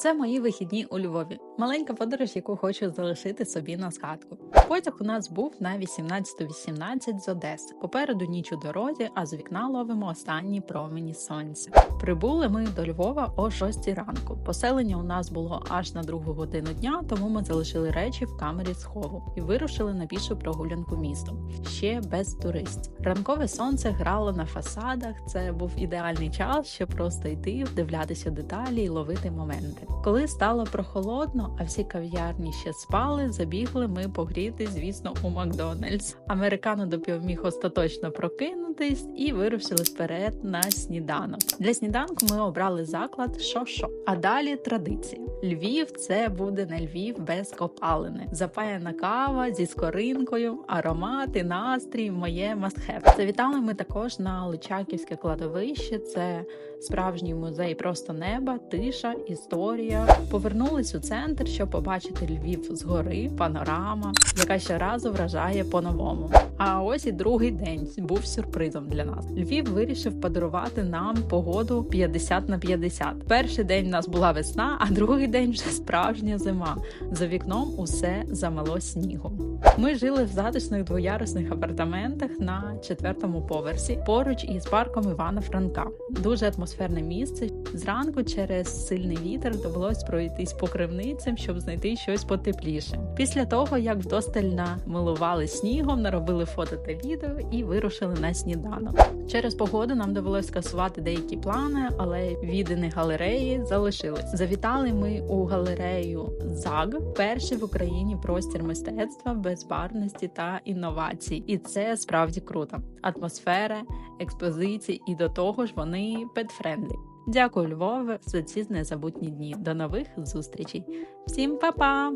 Це мої вихідні у Львові. Маленька подорож, яку хочу залишити собі на згадку. Потяг у нас був на 18.18 з Одеси. Попереду ніч у дорозі, а з вікна ловимо останні промені сонця. Прибули ми до Львова о 6 ранку. Поселення у нас було аж на другу годину дня, тому ми залишили речі в камері схову і вирушили на пішу прогулянку містом. Ще без туристів. Ранкове сонце грало на фасадах. Це був ідеальний час, щоб просто йти, вдивлятися деталі і ловити моменти. Коли стало прохолодно, а всі кав'ярні ще спали, забігли ми погріти, звісно, у Макдональдс. Американо допівміг остаточно прокинутись і вирушили вперед на сніданок. Для сніданку ми обрали заклад «Шо-шо». А далі традиція. Львів це буде не Львів без копалини. Запаяна кава зі скоринкою, аромати, настрій, моє мастхев. Завітали ми також на Личаківське кладовище. Це справжній музей просто неба, тиша, історія. Повернулись у центр, щоб побачити Львів згори, панорама, яка щоразу вражає по-новому. А ось і другий день був сюрпризом для нас. Львів вирішив подарувати нам погоду 50 на 50. Перший день у нас була весна, а другий день вже справжня зима. За вікном усе замело снігом. Ми жили в затишних двоярусних апартаментах на четвертому поверсі, поруч із парком Івана Франка. Дуже атмосферне місце. Зранку через сильний вітер довелось пройтись по кривницям, щоб знайти щось потепліше. Після того, як вдосталь намилували снігом, наробили фото та відео і вирушили на сніданок. Через погоду нам довелось скасувати деякі плани, але відини галереї залишились. Завітали ми у галерею ЗАГ, перший в Україні простір мистецтва, безбарвності та інновацій. І це справді круто. Атмосфера, експозиції, і до того ж вони петфрендлі. Дякую, Львове, за ці незабутні дні. До нових зустрічей. Всім па-па!